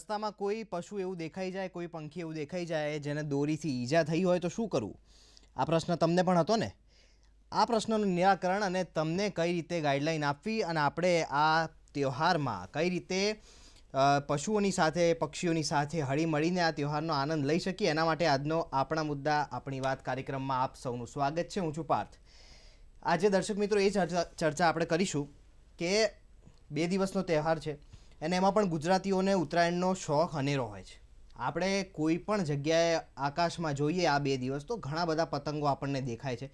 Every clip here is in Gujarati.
રસ્તામાં કોઈ પશુ એવું દેખાઈ જાય, કોઈ પંખી એવું દેખાઈ જાય, જેને દોરીથી ઈજા થઈ હોય તો શું કરવું? આ પ્રશ્ન તમને પણ હતો ને? આ પ્રશ્નનું નિરાકરણ અને તમને કઈ રીતે ગાઈડલાઈન આપવી અને આપણે આ તહેવારમાં કઈ રીતે પશુઓની સાથે, પક્ષીઓની સાથે હળી મળીને આ તહેવારનો આનંદ લઈ શકીએ? એના માટે આજનો આપણા મુદ્દા, આપણી વાત કાર્યક્રમમાં આપ સૌનું સ્વાગત છે. હું છું પાર્થ. આજે દર્શક મિત્રો એ ચર્ચા ચર્ચા આપણે કરીશું કે બે દિવસનો તહેવાર છે. અને એમાં પણ ગુજરાતીઓને ઉત્તરાયણનો શોખ અનેરો હોય છે. આપણે કોઈ પણ જગ્યાએ આકાશમાં જોઈએ આ બે દિવસ, તો ઘણા બધા પતંગો આપણને દેખાય છે.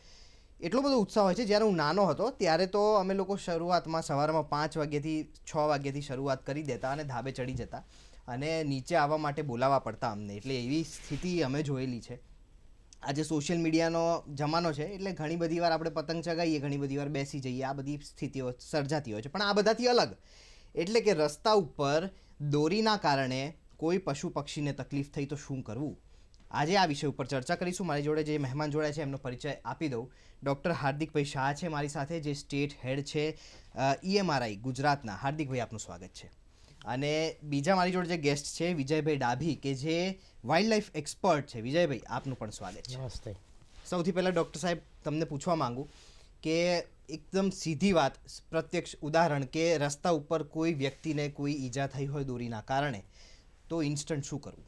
એટલો બધો ઉત્સાહ હોય છે, જ્યારે હું નાનો હતો, ત્યારે તો અમે લોકો શરૂઆતમાં સવારમાં પાંચ વાગ્યાથી છ વાગ્યાથી શરૂઆત કરી દેતા અને ધાબે ચડી જતા અને નીચે આવવા માટે બોલાવવા પડતા અમને. એટલે એવી સ્થિતિ અમે જોયેલી છે. આજે સોશિયલ મીડિયાનો જમાનો છે, એટલે ઘણી બધી વાર આપણે પતંગ ચગાવીએ, ઘણી બધી વાર બેસી જઈએ, આ બધી સ્થિતિઓ સર્જાતી હોય છે. પણ આ બધાથી અલગ. એટલે કે રસ્તા ઉપર દોરીના કારણે કોઈ પશુ પક્ષીને તકલીફ થઈ તો શું કરવું? આજે આ વિષય ઉપર ચર્ચા કરીશું. મારી જોડે જે મહેમાન જોડાય છે એમનો પરિચય આપી દઉં. ડૉક્ટર હાર્દિકભાઈ શાહ છે મારી સાથે જે સ્ટેટ હેડ છે ઈએમઆરઆઈ ગુજરાતના. હાર્દિકભાઈ આપનું સ્વાગત છે. અને બીજા મારી જોડે જે ગેસ્ટ છે વિજયભાઈ ડાભી કે જે વાઇલ્ડ લાઈફ એક્સપર્ટ છે. વિજયભાઈ આપનું પણ સ્વાગત છે. નમસ્તે. સૌથી પહેલાં ડૉક્ટર સાહેબ તમને પૂછવા માંગુ કે એકદમ સીધી વાત, પ્રત્યક્ષ ઉદાહરણ કે રસ્તા ઉપર કોઈ વ્યક્તિને કોઈ ઈજા થઈ હોય દોરીના કારણે, તો ઇન્સ્ટન્ટ શું કરવું?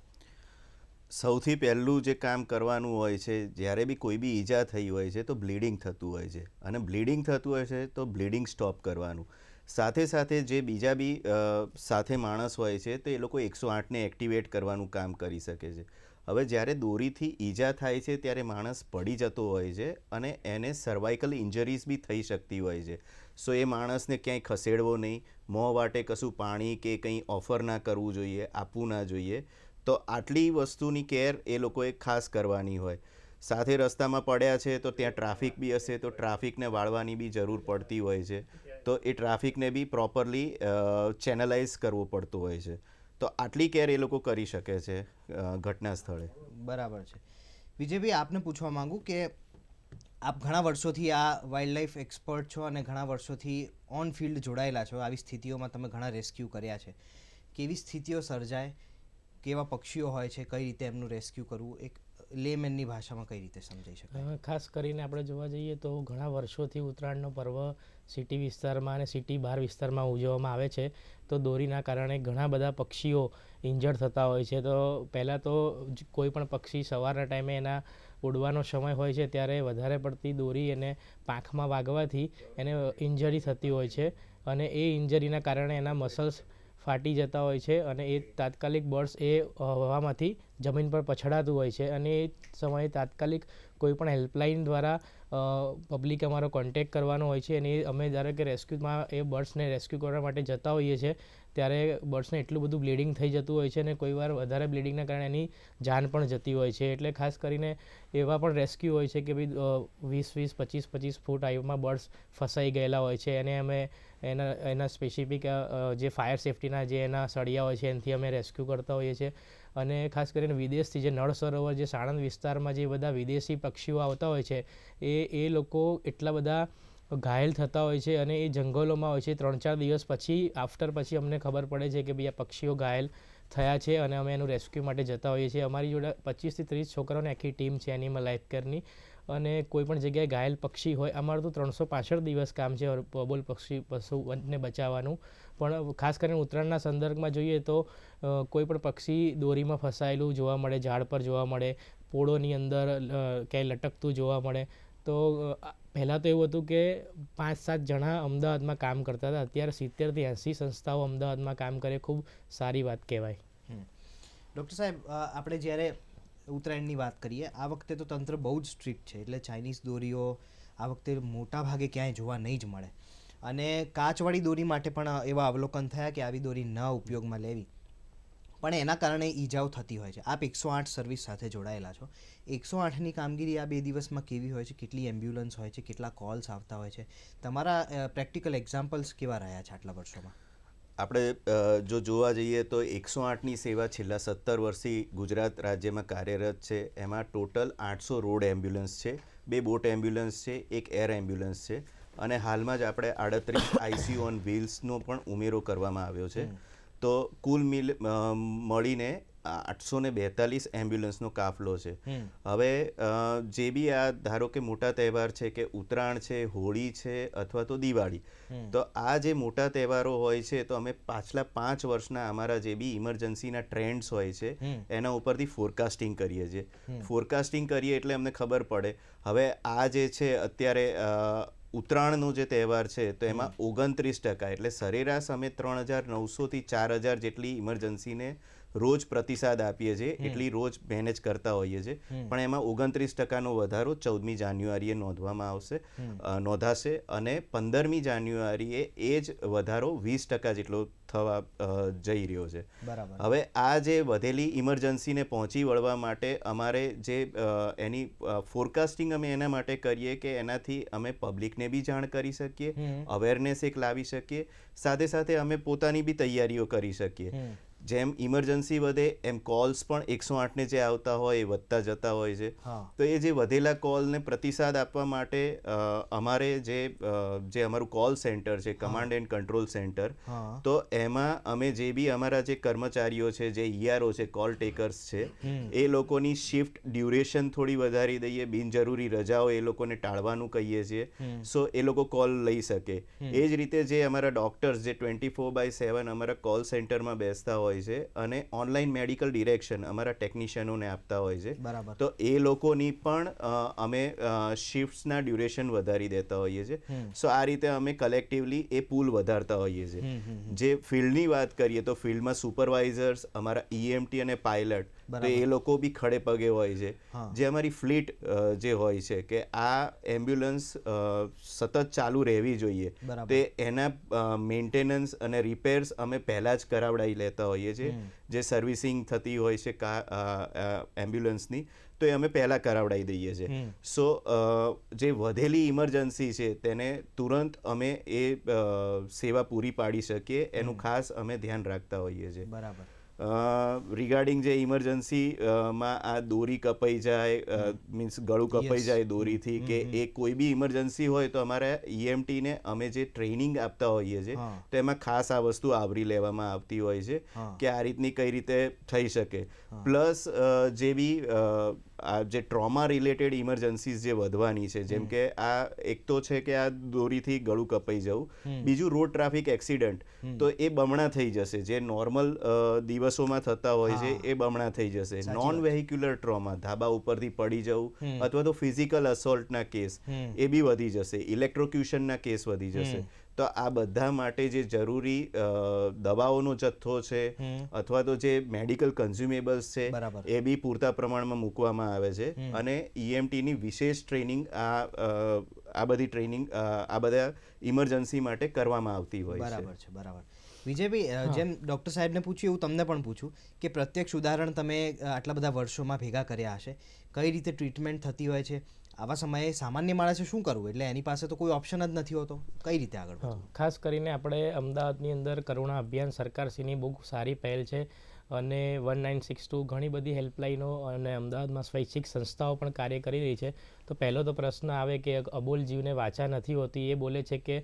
સૌથી પહેલું જે કામ કરવાનું હોય છે, જ્યારે બી કોઈ બી ઈજા થઈ હોય છે, તો બ્લીડિંગ થતું હોય છે. અને બ્લીડિંગ થતું હોય છે, તો બ્લીડિંગ સ્ટોપ કરવાનું. સાથે સાથે જે બીજા બી સાથે માણસ હોય છે, તો એ લોકો એકસો આઠને એક્ટિવેટ કરવાનું કામ કરી શકે છે. હવે જ્યારે દોરીથી ઈજા થાય છે ત્યારે માણસ પડી જતો હોય છે અને એને સર્વાઇકલ ઇન્જરીઝ બી થઈ શકતી હોય છે. સો એ માણસને ક્યાંય ખસેડવો નહીં. મોં વાટે કશું પાણી કે કંઈ ઓફર ના કરવું જોઈએ, આપવું ના જોઈએ. તો આટલી વસ્તુની કેર એ લોકોએ ખાસ કરવાની હોય. સાથે રસ્તામાં પડ્યા છે તો ત્યાં ટ્રાફિક બી હશે તો ટ્રાફિકને વાળવાની બી જરૂર પડતી હોય છે. તો એ ટ્રાફિકને બી પ્રોપરલી ચેનલાઇઝ કરવો પડતો હોય છે. તો આટલી કેર એ લોકો કરી શકે છે ઘટના સ્થળે. બરાબર છે. વિજયભાઈ આપને પૂછવા માંગુ કે આપ ઘણા વર્ષોથી આ વાઇલ્ડ લાઈફ એક્સપર્ટ છો અને ઘણા વર્ષોથી ઓન ફિલ્ડ જોડાયેલા છો. આવી સ્થિતિઓમાં તમે ઘણા રેસ્ક્યુ કર્યા છે. કેવી સ્થિતિઓ સર્જાય? કેવા પક્ષીઓ હોય છે? કઈ રીતે એમનું રેસ્ક્યુ કરવું? એક લેમેનની ભાષામાં કઈ રીતે સમજાઈ શકાય? ખાસ કરીને આપણે જોવા જઈએ તો ઘણા વર્ષોથી ઉત્તરાયણનો પર્વ સિટી વિસ્તારમાં અને સિટી બહાર વિસ્તારમાં ઉજવવામાં આવે છે. તો દોરીના કારણે ઘણા બધા પક્ષીઓ ઇન્જર્ડ થતા હોય છે. તો પહેલાં તો કોઈ પણ પક્ષી સવારના ટાઈમે એના ઉડવાનો સમય હોય છે, ત્યારે વધારે પડતી દોરી એને પાંખમાં વાગવાથી એને ઇન્જરી થતી હોય છે અને એ ઇન્જરીના કારણે એના મસલ્સ ફાટી જતા હોય છે અને એ તાત્કાલિક બર્ડ્સ એ હવામાંથી જમીન પર પછડાતું હોય છે અને એ સમયે તાત્કાલિક કોઈ પણ હેલ્પલાઇન દ્વારા પબ્લિક અમારો કોન્ટેક્ટ કરવાનો હોય છે અને અમે ધારો કે રેસ્ક્યુમાં એ બર્ડ્સને રેસ્ક્યુ કરવા માટે જતા હોઈએ છીએ ત્યારે બર્ડ્સને એટલું બધું બ્લીડિંગ થઈ જતું હોય છે અને કોઈ વાર વધારે બ્લીડિંગના કારણે એની જાન પણ જતી હોય છે. એટલે ખાસ કરીને એવા પણ રેસ્ક્યુ હોય છે કે ભાઈ વીસ વીસ, પચીસ પચીસ ફૂટ હાઈટમાં બર્ડ્સ ફસાઈ ગયેલા હોય છે. એને અમે એના એના સ્પેસિફિક જે ફાયર સેફ્ટીના જે એના સળિયા હોય છે, એનાથી અમે રેસ્ક્યુ કરતા હોઈએ છીએ. અને ખાસ કરીને વિદેશથી જે નળ સરોવર, જે સાણંદ વિસ્તારમાં જે બધા વિદેશી પક્ષીઓ આવતા હોય છે, એ એ લોકો એટલા બધા ઘાયલ થતા હોય છે અને એ જંગલોમાં હોય છે. ત્રણ ચાર દિવસ પછી આફ્ટર પછી અમને ખબર પડે છે કે ભાઈ આ પક્ષીઓ ઘાયલ થયા છે અને અમે એનું રેસ્ક્યુ માટે જતા હોઈએ છીએ. અમારી જોડે પચીસથી ત્રીસ છોકરાઓની આખી ટીમ છે એનિમલ લાઈફ કેરની અને કોઈ પણ જગ્યાએ ઘાયલ પક્ષી હોય, અમારું તો ત્રણસો પાસઠ દિવસ કામ છે બોલ પક્ષી પશુને બચાવવાનું. પણ ખાસ કરીને ઉત્તરાયણના સંદર્ભમાં જોઈએ તો કોઈ પણ પક્ષી દોરીમાં ફસાયેલું જોવા મળે, ઝાડ પર જોવા મળે, પોળોની અંદર ક્યાંય લટકતું જોવા મળે, તો પહેલાં તો એવું હતું કે પાંચ સાત જણા અમદાવાદમાં કામ કરતા હતા. અત્યારે સિત્તેરથી એંસી સંસ્થાઓ અમદાવાદમાં કામ કરે ખૂબ સારી વાત કહેવાય. ડૉક્ટર સાહેબ આપણે જ્યારે ઉત્તરાયણની વાત કરીએ, આ વખતે તો તંત્ર બહુ જ સ્ટ્રિક્ટ છે. એટલે ચાઇનીઝ દોરીઓ આ વખતે મોટા ભાગે ક્યાંય જોવા નહીં જ મળે. અને કાચવાળી દોરી માટે પણ એવા અવલોકન થયા કે આવી દોરી ન ઉપયોગમાં લેવી. પણ એના કારણે ઈજાઓ થતી હોય છે. આપ એકસો આઠ સર્વિસ સાથે જોડાયેલા છો. એકસો આઠની કામગીરી આ બે દિવસમાં કેવી હોય છે? કેટલી એમ્બ્યુલન્સ હોય છે? કેટલા કોલ્સ આવતા હોય છે? તમારા પ્રેક્ટિકલ એક્ઝામ્પલ્સ કેવા રહ્યા છે આટલા વર્ષોમાં? આપણે જો જોવા જઈએ તો એકસો આઠની સેવા છેલ્લા સત્તર વર્ષથી ગુજરાત રાજ્યમાં કાર્યરત છે. એમાં ટોટલ આઠસો રોડ એમ્બ્યુલન્સ છે બે બોટ એમ્બ્યુલન્સ છે એક એર એમ્બ્યુલન્સ છે. અને હાલમાં જ આપણે આડત્રીસ આઈસીયુ ઓન વ્હીલ્સનો પણ ઉમેરો કરવામાં આવ્યો છે. તો કુલ મિલ મળીને આઠસો ને બેતાલીસ એમ્બ્યુલન્સનો કાફલો છે. હવે જે બી આ ધારો કે મોટા તહેવાર છે કે ઉત્તરાયણ છે હોળી છે અથવા તો દિવાળી તો આ જે મોટા તહેવારો હોય છે તો અમે પાછલા પાંચ વર્ષના અમારા જે બી ઇમરજન્સીના ટ્રેન્ડ્સ હોય છે એના ઉપરથી ફોરકાસ્ટિંગ કરીએ છીએ. ફોરકાસ્ટિંગ કરીએ એટલે અમને ખબર પડે. હવે આ જે છે અત્યારે ઉત્તરાયણનો જે તહેવાર છે તો એમાં ઓગણત્રીસ ટકા એટલે સરેરાશ અમે ત્રણ હજાર નવસોથી ચાર હજાર જેટલી ઇમરજન્સીને રોજ પ્રતિસાદ આપીએ છીએ એટલી રોજ મેનેજ કરતા હોઈએ છીએ. પણ એમાં ઓગણત્રીસ ટકાનો વધારો ચૌદમી જાન્યુઆરીએ નોંધવામાં આવશે નોંધાશે અને પંદરમી જાન્યુઆરીએ એ જ વધારો વીસ ટકા જેટલો થવા જઈ રહ્યો છે. હવે આ જે વધેલી ઇમરજન્સીને પહોંચી વળવા માટે અમારે જે એની ફોરકાસ્ટિંગ અમે એના માટે કરીએ કે એનાથી અમે પબ્લિકને બી જાણ કરી શકીએ અવેરનેસ એક લાવી શકીએ સાથે સાથે અમે પોતાની બી તૈયારીઓ કરી શકીએ. જેમ ઇમરજન્સી વધે એમ કોલ્સ પણ એકસો આઠને જે આવતા હોય એ વધતા જતા હોય છે. તો એ જે વધેલા કોલને પ્રતિસાદ આપવા માટે અમારે જે જે અમારું કોલ સેન્ટર છે કમાન્ડ એન્ડ કંટ્રોલ સેન્ટર તો એમાં અમે જે બી અમારા જે કર્મચારીઓ છે જે ઈઆરઓ છે કોલ ટેકર્સ છે એ લોકોની શિફ્ટ ડ્યુરેશન થોડી વધારી દઈએ બિનજરૂરી રજાઓ એ લોકોને ટાળવાનું કહીએ છીએ. સો એ લોકો કોલ લઈ શકે. એ જ રીતે જે અમારા ડોક્ટર્સ જે ટ્વેન્ટી ફોર બાય સેવન અમારા કોલ સેન્ટરમાં બેસતા હોય છે અને ઓનલાઈન મેડિકલ ડિરેક્શન અમારા ટેકનિશિયનોને આપતા હોય છે. બરાબર. તો એ લોકોની પણ અમે શિફ્ટ્સના ડ્યુરેશન વધારી દેતા હોઈએ છીએ. સો આ રીતે અમે કલેક્ટિવલી એ પુલ વધારતા હોઈએ છીએ. જે ફિલ્ડની વાત કરીએ તો ફિલ્ડમાં સુપરવાઇઝર્સ અમારા ઈએમટી અને પાયલટ તો એ લોકો બી ખડે પગે હોય છે. જે અમારી ફ્લીટ જે હોય છે કે આ એમ્બ્યુલન્સ સતત ચાલુ રહેવી જોઈએ. તે એના મેન્ટેનન્સ અને રિપેર્સ અમે પહેલાં જ કરાવડાવી લેતા હોઈએ છીએ. જે સર્વિસિંગ થતી હોય છે કા એમ્બ્યુલન્સની તો એ અમે પહેલાં કરાવડાવી દઈએ છીએ. સો જે વધેલી ઇમરજન્સી છે તેને તુરંત અમે એ સેવા પૂરી પાડી શકીએ. એનું ખાસ અમે ધ્યાન રાખતા હોઈએ છીએ. બરાબર. રિગાર્ડિંગ જે ઇમરજન્સી માં આ દોરી કપાઈ જાય મીન્સ ગળું કપાઈ જાય દોરીથી કે એ કોઈ બી ઇમરજન્સી હોય તો અમારા ઈએમટીને અમે જે ટ્રેનિંગ આપતા હોઈએ છીએ તો એમાં ખાસ આ વસ્તુ આવરી લેવામાં આવતી હોય છે કે આ રીતની કઈ રીતે થઈ શકે. પ્લસ જે બી આ જે ટ્રોમા રિલેટેડ ઇમરજન્સીસ જે વધવાની છે જેમ કે આ એક તો છે કે આ દોરીથી ગળું કપાઈ જવું બીજું રોડ ટ્રાફિક એક્સિડન્ટ તો એ બમણા થઈ જશે. જે નોર્મલ દિવસોમાં થતા હોય છે એ બમણા થઈ જશે. નોન વેહિક્યુલર ટ્રોમા ધાબા ઉપરથી પડી જવું અથવા તો ફિઝિકલ અસોલ્ટના કેસ એ બી વધી જશે. ઇલેક્ટ્રોક્યુશનના કેસ વધી જશે. તો આ બધા માટે જે જરૂરી દવાઓનો જથ્થો છે અથવા તો જે મેડિકલ કન્ઝ્યુમેબલ્સ છે એ બી પૂરતા પ્રમાણમાં મૂકવામાં આવે છે. અને ઈએમટીની વિશેષ ટ્રેનિંગ આ આ બધી ટ્રેનિંગ આ બધા ઇમરજન્સી માટે કરવામાં આવતી હોય છે. બરાબર છે બરાબર. વિજયભાઈ જેમ ડૉક્ટર સાહેબને પૂછ્યું એવું તમને પણ પૂછું કે પ્રત્યક્ષ ઉદાહરણ તમે આટલા બધા વર્ષોમાં ભેગા કર્યા હશે કઈ રીતે ટ્રીટમેન્ટ થતી હોય છે? આવા સમયે સામાન્ય માણસે શું કરવું? એટલે એની પાસે તો કોઈ ઓપ્શન જ નથી હોતો. કઈ રીતે આગળ ખાસ કરીને આપણે અમદાવાદની અંદર કરુણા અભિયાન સરકારશ્રીની બહુ સારી પહેલ છે અને વન નાઇન સિક્સ ટુ ઘણી બધી હેલ્પલાઇનો અને અમદાવાદમાં સ્વૈચ્છિક સંસ્થાઓ પણ કાર્ય કરી રહી છે. તો પહેલો તો પ્રશ્ન આવે કે અબોલ જીવને વાચા નથી હોતી એ બોલે છે કે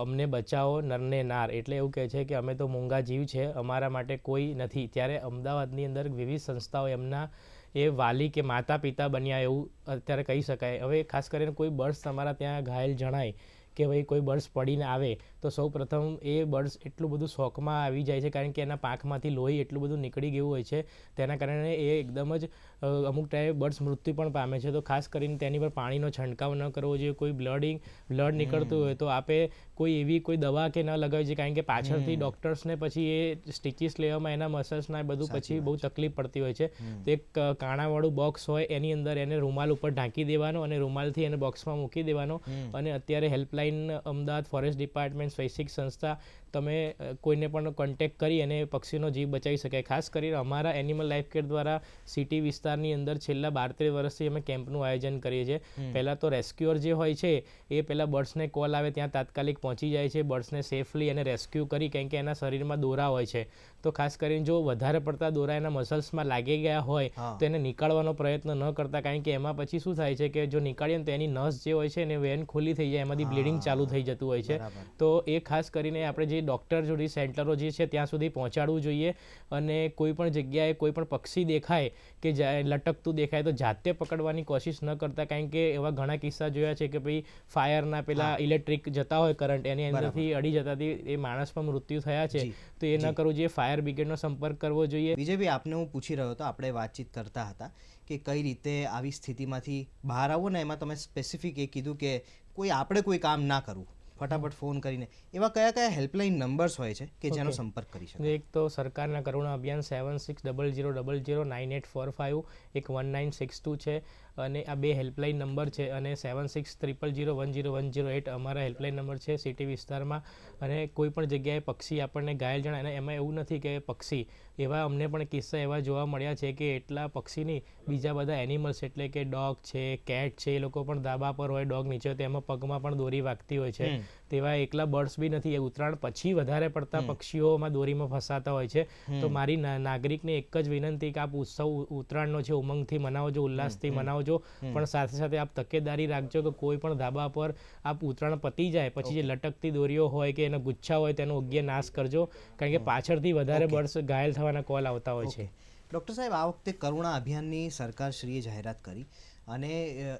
અમને બચાવો નરને નાર. એટલે એવું કહે છે કે અમે તો મૂંગા જીવ છે અમારા માટે કોઈ નથી. ત્યારે અમદાવાદની અંદર વિવિધ સંસ્થાઓ એમના એ વાલી કે માતા પિતા બન્યા એવું અત્યારે કહી શકાય. હવે ખાસ કરીને કોઈ બર્ડ્સ તમારા ત્યાં ઘાયલ જણાય કે ભાઈ કોઈ બર્ડ્સ પડીને આવે, તો સૌ પ્રથમ એ બર્ડ્સ એટલું બધું શોખમાં આવી જાય છે, કારણ કે એના પાંખમાંથી લોહી એટલું બધું નીકળી ગયું હોય છે. તેના કારણે એ એકદમ જ અમુક ટાઈમે બર્ડ્સ મૃત્યુ પણ પામે છે. તો ખાસ કરીને તેની પર પાણીનો છંટકાવ ન કરવો જોઈએ. કોઈ બ્લડિંગ બ્લડ નીકળતું હોય તો આપે કોઈ એવી કોઈ દવા કે ન લગાવી જોઈએ. કારણ કે પાછળથી ડૉક્ટર્સને પછી એ સ્ટિચિસ લેવામાં એના મસલ્સના બધું પછી બહુ તકલીફ પડતી હોય છે. તો એક કાણાવાળું બોક્સ હોય એની અંદર એને રૂમાલ ઉપર ઢાંકી દેવાનો અને રૂમાલથી એને બોક્સમાં મૂકી દેવાનો અને અત્યારે હેલ્પલાઇન અમદાવાદ ફોરેસ્ટ ડિપાર્ટમેન્ટ સ્વૈચ્છિક સંસ્થા તમે કોઈને પણ કોન્ટેક કરી અને પક્ષીનો જીવ બચાવી શકાય. ખાસ કરીને અમારા એનિમલ લાઈફ કેર દ્વારા સિટી વિસ્તારની અંદર છેલ્લા બાર તેર વર્ષથી અમે કેમ્પનું આયોજન કરીએ છીએ. પહેલાં તો રેસ્ક્યુઅર જે હોય છે એ પહેલાં બર્ડ્સને કોલ આવે ત્યાં તાત્કાલિક પહોંચી જાય છે. બર્ડ્સને સેફલી અને રેસ્ક્યુ કરી કેમ કે એના શરીરમાં દોરા હોય છે. તો ખાસ કરીને જો વધારે પડતા દોરા એના મસલ્સમાં લાગી ગયા હોય તો એને નીકાળવાનો પ્રયત્ન ન કરતા. કારણ કે એમાં પછી શું થાય છે કે જો નીકાળીએ ને તો એની નસ જે હોય છે ને વેન ખુલ્લી થઈ જાય એમાંથી બ્લીડિંગ ચાલુ થઈ જતું હોય છે. તો એ ખાસ કરીને આપણે જે ડૉક્ટર જોડી સેન્ટરો જે છે ત્યાં સુધી પહોંચાડવું જોઈએ. અને કોઈ પણ જગ્યાએ કોઈ પણ પક્ષી દેખાય કે જ્યાં લટકતું દેખાય તો જાતે પકડવાની કોશિશ ન કરતા. કારણ કે એવા ઘણા કિસ્સા જોયા છે કે ભાઈ ફાયરના પેલા ઇલેક્ટ્રિક જતા હોય કરંટ એની અંદરથી અડી જતાથી એ માણસ પણ મૃત્યુ થયા છે. તો એ ન કરવું જોઈએ. ફાયર બ્રિગેડનો સંપર્ક કરવો જોઈએ. વિજયભાઈ આપને હું પૂછી રહ્યો હતો આપણે વાતચીત કરતા હતા કે કઈ રીતે આવી સ્થિતિમાંથી બહાર આવો ને એમાં તમે સ્પેસિફિક એ કીધું કે કોઈ આપણે કોઈ કામ ના કરવું. ફટાફટ ફોન કરીને. એવા કયા કયા હેલ્પલાઇન નંબર્સ હોય છે કે જેનો સંપર્ક કરી શકે એક તો સરકારના Karuna Abhiyan seven six double zero double zero nine eight four five એક વન નાઇન સિક્સ ટુ છે. અને આ બે હેલ્પલાઇન નંબર છે અને seven six triple zero one zero one zero eight અમારા હેલ્પલાઇન નંબર છે સિટી વિસ્તારમાં. અને કોઈ પણ જગ્યાએ પક્ષી આપણને ઘાયલ જણાય અને એમાં એવું નથી કે પક્ષી એવા અમને પણ કિસ્સા એવા જોવા મળ્યા છે કે એટલા પક્ષીની બીજા બધા એનિમલ્સ એટલે કે ડોગ છે કેટ છે એ લોકો પણ ધાબા પર હોય ડોગ નીચે હોય તો એમાં પગમાં પણ દોરી વાગતી હોય છે. તેવા એકલા બર્ડ્સ બી નથી એ ઉત્તરાયણ પછી વધારે પડતા પક્ષીઓમાં દોરીમાં ફસાતા હોય છે. તો મારી ના- નાગરિકને એક જ વિનંતી કે આપ ઉત્સવ ઉત્તરાયણનો છે ઉમંગથી મનાવો જો ઉલ્લાસથી મનાવજો પણ સાથે સાથે આપ તકેદારી રાખજો કે કોઈ પણ ધાબા પર આપ ઉત્તરાયણ પતી જાય પછી જે લટકતી દોરીઓ હોય કે એના ગુચ્છા હોય તેનો યોગ્ય નાશ કરજો. કારણ કે પાછળથી વધારે બર્ડ્સ ઘાયલ થવાના કોલ આવતા હોય છે. ડૉક્ટર સાહેબ આ વખતે કરુણા અભિયાનની સરકારશ્રીએ જાહેરાત કરી અને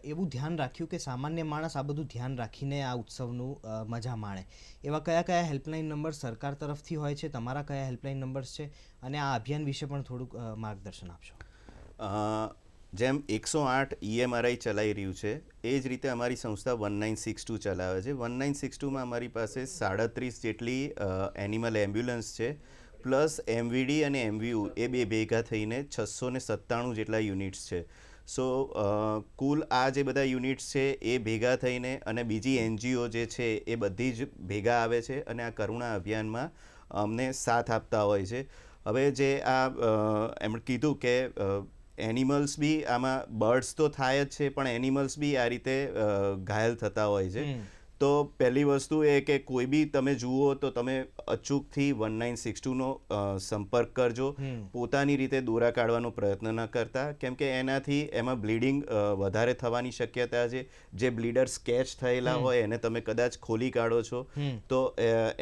એવું ધ્યાન રાખ્યું કે સામાન્ય માણસ આ બધું ધ્યાન રાખીને આ ઉત્સવનું મજા માણે. એવા કયા કયા હેલ્પલાઇન નંબર સરકાર તરફથી હોય છે? તમારા કયા હેલ્પલાઇન નંબર્સ છે? અને આ અભિયાન વિશે પણ થોડુંક માર્ગદર્શન આપશો. અ, જેમ એકસો આઠ ઈએમઆરઆઈ ચલાવી રહ્યું છે, એ જ રીતે અમારી સંસ્થા વન નાઇન સિક્સ ટુ ચલાવે છે. વન નાઇન સિક્સ ટુમાં અમારી પાસે સાડત્રીસ જેટલી એનિમલ એમ્બ્યુલન્સ છે પ્લસ એમવીડી અને એમવીયુ એ બે ભેગા થઈને છસો ને સત્તાણું જેટલા યુનિટ્સ છે. સો કુલ આ જે બધા યુનિટ્સ છે, એ ભેગા થઈને અને બીજી એનજીઓ જે છે, એ બધી જ ભેગા આવે છે અને આ કરુણા અભિયાનમાં અમને સાથ આપતા હોય છે. હવે જે આ એમ કીધું કે એનિમલ્સ બી આમાં બર્ડ્સ તો થાય જ છે પણ એનિમલ્સ બી આ રીતે ઘાયલ થતા હોય છે. તો પહેલી વસ્તુ એ કે કોઈ બી તમે જુઓ તો તમે અચૂકથી વન નાઇન સિક્સ ટુનો સંપર્ક કરજો. પોતાની રીતે દોરા કાઢવાનો પ્રયત્ન ન કરતા. કેમ કે એનાથી એમાં બ્લીડિંગ વધારે થવાની શક્યતા છે. જે બ્લીડર સ્કેચ થયેલા હોય એને તમે કદાચ ખોલી કાઢો છો. તો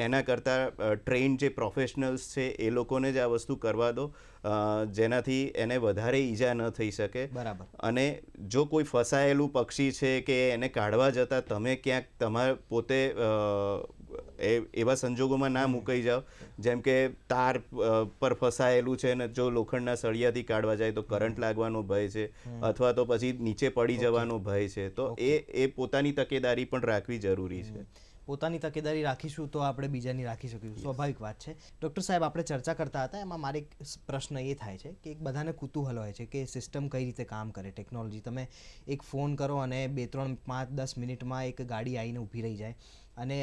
એના કરતાં ટ્રેન જે પ્રોફેશનલ્સ છે એ લોકોને જ આ વસ્તુ કરવા દો. જેનાથી એને વધારે ઈજા ન થઈ શકે. બરાબર. અને જો કોઈ ફસાયેલું પક્ષી છે કે એને કાઢવા જતાં તમે ક્યાંક તમારે પોતે એ એવા સંજોગોમાં ના મુકાઈ જાઓ. જેમ કે તાર પર ફસાયેલું છે ને જો લોખંડના સળિયાથી કાઢવા જાય તો કરંટ લાગવાનો ભય છે. અથવા તો પછી નીચે પડી જવાનો ભય છે. તો એ એ પોતાની તકેદારી પણ રાખવી જરૂરી છે. પોતાની તકેદારી રાખીશું તો આપણે બીજાની રાખી શકીશું. સ્વાભાવિક વાત છે. ડૉક્ટર સાહેબ આપણે ચર્ચા કરતા હતા એમાં મારે એક પ્રશ્ન એ થાય છે કે એક બધાને કુતૂહલ હોય છે કે સિસ્ટમ કઈ રીતે કામ કરે ટેકનોલોજી. તમે એક ફોન કરો અને બે ત્રણ પાંચ દસ મિનિટમાં એક ગાડી આવીને ઊભી રહી જાય અને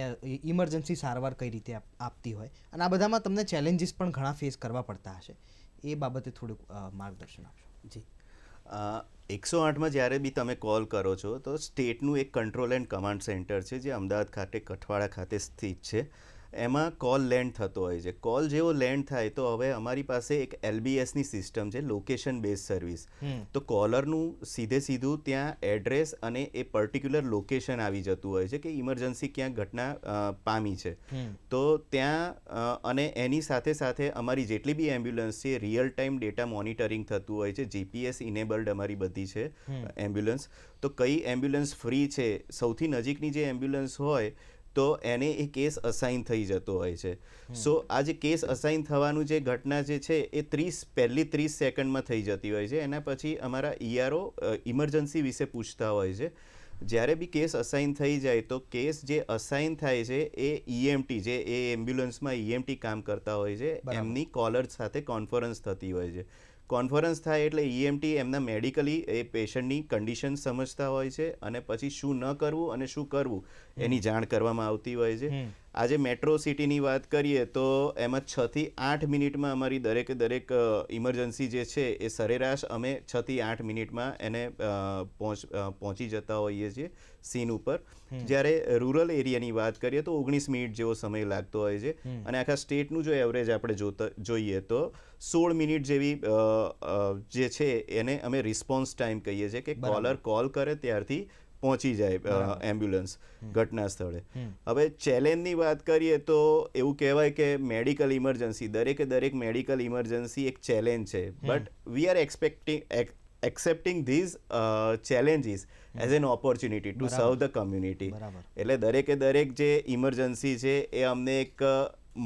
ઇમરજન્સી સારવાર કઈ રીતે આપતી હોય. અને આ બધામાં તમને ચેલેન્જીસ પણ ઘણા ફેસ કરવા પડતા હશે. એ બાબતે થોડુંક માર્ગદર્શન આપશો. જી. એકસો આઠમાં જ્યારે બી તમે કોલ કરો છો, તો સ્ટેટનું એક કંટ્રોલ એન્ડ કમાન્ડ સેન્ટર છે, જે અમદાવાદ ખાતે, કઠવાડા ખાતે સ્થિત છે. એમાં કોલ લેન્ડ થતો હોય છે. કોલ જેવો લેન્ડ થાય તો હવે અમારી પાસે એક એલબીએસની સિસ્ટમ છે લોકેશન બેઝ સર્વિસ તો કોલરનું સીધે સીધું ત્યાં એડ્રેસ અને એ પર્ટિક્યુલર લોકેશન આવી જતું હોય છે કે ઇમરજન્સી ક્યાંક ઘટના પામી છે. તો ત્યાં અને એની સાથે સાથે અમારી જેટલી બી એમ્બ્યુલન્સ છે રિયલ ટાઈમ ડેટા મોનિટરિંગ થતું હોય છે જીપીએસ ઇનેબલ્ડ અમારી બધી છે એમ્બ્યુલન્સ તો કઈ એમ્બ્યુલન્સ ફ્રી છે? સૌથી નજીકની જે એમ્બ્યુલન્સ હોય તો એને એ કેસ અસાઇન થઈ જતો હોય છે. સો આ જે કેસ અસાઇન થવાનું જે ઘટના જે છે એ ત્રીસ પહેલી ત્રીસ સેકન્ડમાં થઈ જતી હોય છે. એના પછી અમારા ઈઆરઓ ઇમરજન્સી વિશે પૂછતા હોય છે. જ્યારે બી કેસ અસાઇન થઈ જાય તો કેસ જે અસાઇન થાય છે એ ઈએમટી જે એ એમ્બ્યુલન્સમાં ઈએમટી કામ કરતા હોય છે એમની કોલર સાથે કોન્ફરન્સ થતી હોય છે. કોન્ફરન્સ થાય એટલે ઈએમટી એમના મેડિકલી એ પેશન્ટની કન્ડિશન સમજતા હોય છે અને પછી શું ન કરવું અને શું કરવું. એની જાણ કરવામાં આવતી હોય છે. આજે મેટ્રો સિટીની વાત કરીએ તો એમાં છથી આઠ મિનિટમાં અમારી દરેક દરેક ઇમરજન્સી જે છે એ સરેરાશ અમે છથી આઠ મિનિટમાં એને પહોંચ પહોંચી જતા હોઈએ છીએ સીન ઉપર. જ્યારે રૂરલ એરિયાની વાત કરીએ તો ઓગણીસ મિનિટ જેવો સમય લાગતો હોય છે. અને આખા સ્ટેટનું જો એવરેજ આપણે જોતા જોઈએ તો સોળ મિનિટ જેવી જે છે એને અમે રિસ્પોન્સ ટાઈમ કહીએ છીએ કે કોલર કોલ કરે ત્યારથી પહોંચી જાય એમ્બ્યુલન્સ ઘટના સ્થળે. હવે ચેલેન્જની વાત કરીએ તો એવું કહેવાય કે મેડિકલ ઇમરજન્સી દરેકે દરેક મેડિકલ ઇમરજન્સી એક ચેલેન્જ છે. But we are expecting accepting these challenges as an opportunity to serve the community એટલે દરેકે દરેક જે ઇમરજન્સી છે એ અમને એક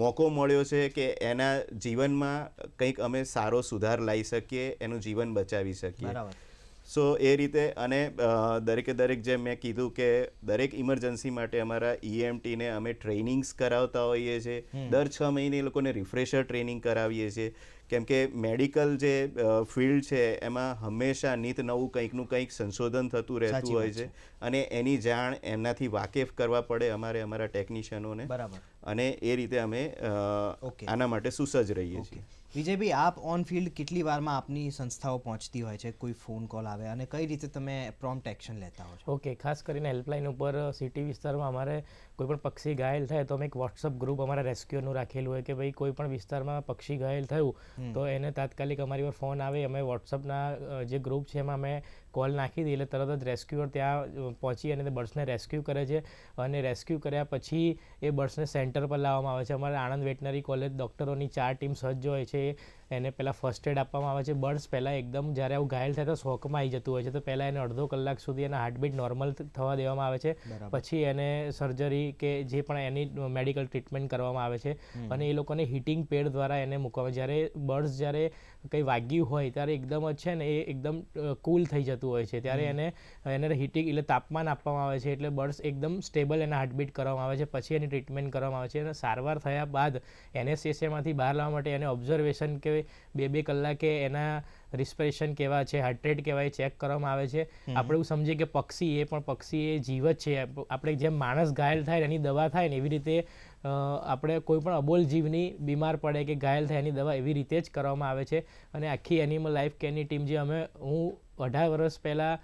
મોકો મળ્યો છે કે એના જીવનમાં કંઈક અમે સારો સુધાર લાવી શકીએ એનું જીવન બચાવી શકીએ. સો એ રીતે અને દરેકે દરેક જેમ મેં કીધું કે દરેક ઇમરજન્સી માટે અમારા ઈએમટીને અમે ટ્રેનિંગ્સ કરાવતા હોઈએ છીએ દર છ મહિને એ લોકોને રિફ્રેશર ટ્રેનિંગ કરાવીએ છીએ કેમ કે મેડિકલ જે ફિલ્ડ છે એમાં હંમેશા નિત નવું કંઈકનું કંઈક સંશોધન થતું રહેતું હોય છે. અને એની જાણ એમનાથી વાકેફ કરવા પડે અમારે અમારા ટેકનિશિયનોને. બરાબર. અને એ રીતે અમે આના માટે સુસજ્જ રહીએ છીએ. વિજયભાઈ આપ ઓન ફિલ્ડ કેટલી વારમાં આપની સંસ્થાઓ પહોંચતી હોય છે? કોઈ ફોન કોલ આવે અને કઈ રીતે તમે પ્રોમ્પ્ટ એક્શન લેતા હો છો? ઓકે ખાસ કરીને હેલ્પલાઇન ઉપર સિટી વિસ્તારમાં અમારે કોઈ પણ પક્ષી ઘાયલ થાય તો અમે એક વોટ્સઅપ ગ્રુપ અમારા રેસ્ક્યુનું રાખેલું હોય કે ભાઈ કોઈ પણ વિસ્તારમાં પક્ષી ઘાયલ થયું તો એને તાત્કાલિક અમારી પર ફોન આવે. અમે વોટ્સઅપના જે ગ્રુપ છે એમાં અમે કોલ નાખી દઈએ એટલે તરત જ રેસ્ક્યુઅર ત્યાં પહોંચી અને તે બર્ડ્સને રેસ્ક્યુ કરે છે. અને રેસ્ક્યુ કર્યા પછી એ બર્ડ્સને સેન્ટર પર લાવવામાં આવે છે. અમારે આણંદ વેટનરી કોલેજ ડૉક્ટરોની ચાર ટીમ સજ્જ હોય છે. okay એને પહેલાં ફર્સ્ટ એડ આપવામાં આવે છે. બર્ડ્સ પહેલાં એકદમ જ્યારે આવું ઘાયલ થાય તો શોકમાં આવી જતું હોય છે. તો પહેલાં એને અડધો કલાક સુધી એના હાર્ટબીટ નોર્મલ થવા દેવામાં આવે છે. પછી એને સર્જરી કે જે પણ એની મેડિકલ ટ્રીટમેન્ટ કરવામાં આવે છે. અને એ લોકોને હીટિંગ પેડ દ્વારા એને મૂકવામાં જ્યારે બર્ડ્સ જ્યારે કંઈ વાગ્યું હોય ત્યારે એકદમ જ છે ને એ એકદમ કૂલ થઈ જતું હોય છે. ત્યારે એને એને હીટિંગ એટલે તાપમાન આપવામાં આવે છે. એટલે બર્ડ્સ એકદમ સ્ટેબલ એના હાર્ટબીટ કરવામાં આવે છે. પછી એની ટ્રીટમેન્ટ કરવામાં આવે છે. અને સારવાર થયા બાદ એનએસએસએમાંથી બહાર લાવવા માટે એને ઓબ્ઝર્વેશન કે બે બે કલાકે એના રિસ્પિરેશન કેવા છે હાર્ટ રેટ કેવાય ચેક કરવામાં આવે છે. આપણે એવું સમજીએ કે પક્ષી એ પણ પક્ષી એ જીવ જ છે. આપણે જેમ માણસ ઘાયલ થાય એની દવા થાય ને એવી રીતે આપણે કોઈ પણ અબોલ જીવની બીમાર પડે કે ઘાયલ થાય એની દવા એવી રીતે જ કરવામાં આવે છે. અને આખી એનિમલ લાઈફ કેરની ટીમ જે અમે હું અઢાર વર્ષ પહેલાં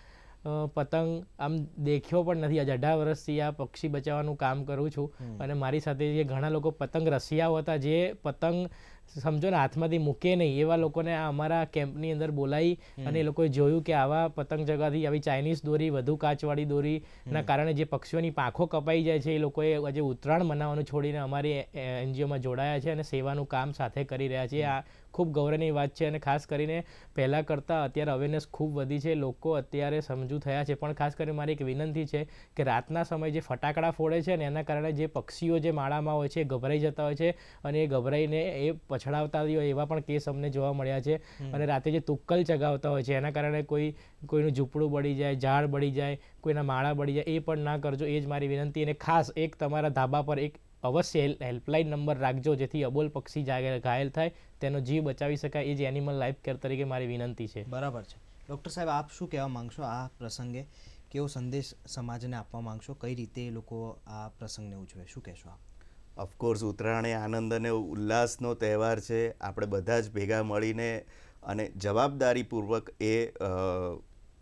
પતંગ આમ દેખ્યો પણ નથી. આજે અઢાર વર્ષથી આ પક્ષી બચાવવાનું કામ કરું છું. અને મારી સાથે જે ઘણા લોકો પતંગ રસિયાઓ હતા જે પતંગ સમજો ને હાથમાંથી મૂકે નહીં. એવા લોકોને આ અમારા કેમ્પની અંદર બોલાવી અને એ લોકોએ જોયું કે આવા પતંગ જગાથી આવી ચાઇનીઝ દોરી વધુ કાચવાળી દોરીના કારણે જે પક્ષીઓની પાંખો કપાઈ જાય છે એ લોકોએ આજે ઉત્તરાયણ મનાવવાનું છોડીને અમારી એનજીઓમાં જોડાયા છે અને સેવાનું કામ સાથે કરી રહ્યા છે. આ ખૂબ ગૌરવની વાત છે અને ખાસ કરીને પહેલાં કરતાં અત્યારે અવેરનેસ ખૂબ વધી છે. લોકો અત્યારે સમજુ થયા છે. પણ ખાસ કરીને મારી એક વિનંતી છે કે રાતના સમયે જે ફટાકડા ફોડે છે ને એના કારણે જે પક્ષીઓ જે માળામાં હોય છે એ ગભરાઈ જતા હોય છે અને એ ગભરાઈને એ પછડાવતા હોય એવા પણ કેસ અમને જોવા મળ્યા છે. અને રાતે જે તુક્કલ ચગાવતા હોય છે એના કારણે કોઈ કોઈનું ઝૂંપડું બળી જાય ઝાડ બળી જાય કોઈના માળા બળી જાય એ પણ ના કરજો. એ જ મારી વિનંતી અને ખાસ એક તમારા ધાબા પર એક અવશ્ય હેલ્પ- હેલ્પલાઇન નંબર રાખજો જેથી અબોલ પક્ષી જાગે- ઘાયલ થાય. તેનો જીવ બચાવી શકાય. એ જ એનિમલ લાઈફ કેર તરીકે મારી વિનંતી છે. બરાબર છે. ડૉક્ટર સાહેબ આપ શું કહેવા માંગશો આ પ્રસંગે? કેવો સંદેશ સમાજને આપવા માંગશો? કઈ રીતે એ લોકો આ પ્રસંગને ઉજવે? શું કહેશો આપ? ઓફકોર્સ ઉત્તરાયણ એ આનંદ અને ઉલ્લાસનો તહેવાર છે. આપણે બધા જ ભેગા મળીને અને જવાબદારીપૂર્વક એ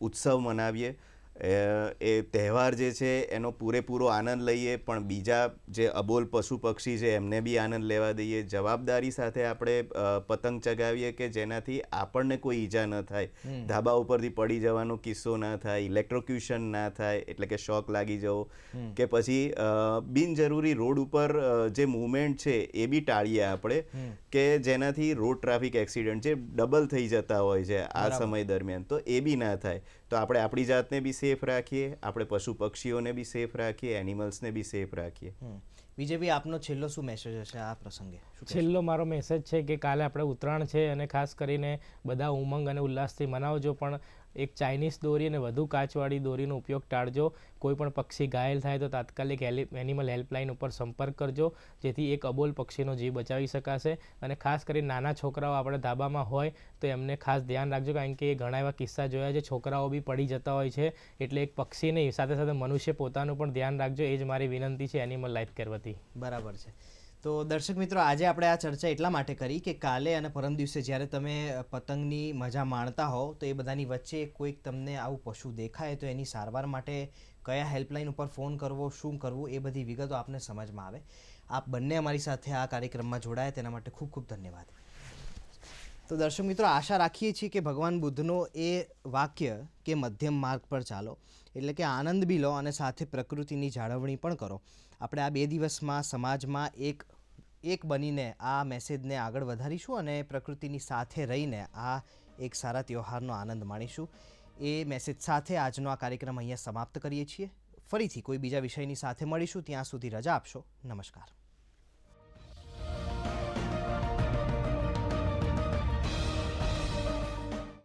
ઉત્સવ મનાવીએ. એ- તહેવાર જે છે એનો પૂરેપૂરો આનંદ લઈએ પણ બીજા જે અબોલ પશુ પક્ષી છે એમને બી આનંદ લેવા દઈએ. જવાબદારી સાથે આપણે પતંગ ચગાવીએ કે જેનાથી આપણને કોઈ ઈજા ન થાય. ધાબા ઉપરથી પડી જવાનો કિસ્સો ના થાય ઇલેક્ટ્રોક્યુશન ના થાય એટલે કે શોક લાગી જવો. કે પછી બિનજરૂરી રોડ ઉપર જે મૂવમેન્ટ છે એ બી ટાળીએ આપણે. કે જેનાથી રોડ ટ્રાફિક એક્સિડન્ટ જે ડબલ થઈ જતા હોય છે આ સમય દરમિયાન તો એ બી ના થાય. તો આપણે આપણી જાતને બી સેફ રાખીએ આપણે પશુ પક્ષીઓને બી સેફ રાખીએ એનિમલ્સને બી સેફ રાખીએ. બીજેપી આપનો છેલ્લો શું મેસેજ હશે આ પ્રસંગે? છેલ્લો મારો મેસેજ છે કે કાલે આપણે ઉત્તરાયણ છે અને ખાસ કરીને બધા ઉમંગ અને ઉલ્લાસથી મનાવજો પણ એક ચાઇનીઝ દોરી અને વધુ કાચવાળી દોરીનો ઉપયોગ ટાળજો. કોઈ પણ પક્ષી ઘાયલ થાય તો તાત્કાલિક એનિમલ હેલ્પલાઇન ઉપર સંપર્ક કરજો, જેથી એક અબોલ પક્ષીનો જીવ બચાવી શકાશે. અને ખાસ કરી નાના છોકરાઓ આપણે ધાબામાં હોય તો એમને ખાસ ધ્યાન રાખજો, કારણ કે ઘણા એવા કિસ્સા જોયા છે. છોકરાઓ બી પડી જતા હોય છે, એટલે એક પક્ષી નહીં સાથે સાથે મનુષ્ય પોતાનું પણ ધ્યાન રાખજો. એ જ મારી વિનંતી છે એનિમલ લાઈફ કેર વતી. બરાબર છે. તો દર્શક મિત્રો, આજે આપણે આ ચર્ચા એટલા માટે કરી કે કાલે અને પરમ દિવસે જ્યારે તમે પતંગની મજા માણતા હો તો એ બધાની વચ્ચે કોઈક તમને આવું પશુ દેખાય તો એની સારવાર માટે કયા હેલ્પલાઇન ઉપર ફોન કરવો, શું કરવું, એ બધી વિગતો આપને સમજમાં આવે. આપ બંને અમારી સાથે આ કાર્યક્રમમાં જોડાયા, તેના માટે ખૂબ ખૂબ ધન્યવાદ. તો દર્શક મિત્રો, આશા રાખીએ છીએ કે ભગવાન બુદ્ધનો એ વાક્ય કે મધ્યમ માર્ગ પર ચાલો. એટલે કે આનંદ બી લો અને સાથે પ્રકૃતિની જાળવણી પણ કરો. આપણે આ બે દિવસમાં સમાજમાં એક એક બનીને આ મેસેજને આગળ વધારીશું અને પ્રકૃતિની સાથે રહીને આ એક સારા તહેવારનો આનંદ માણીશું. એ મેસેજ સાથે આજનો આ કાર્યક્રમ અહીંયા સમાપ્ત કરીએ છીએ. ફરીથી કોઈ બીજા વિષયની સાથે મળીશું. ત્યાં સુધી રજા આપશો. નમસ્કાર.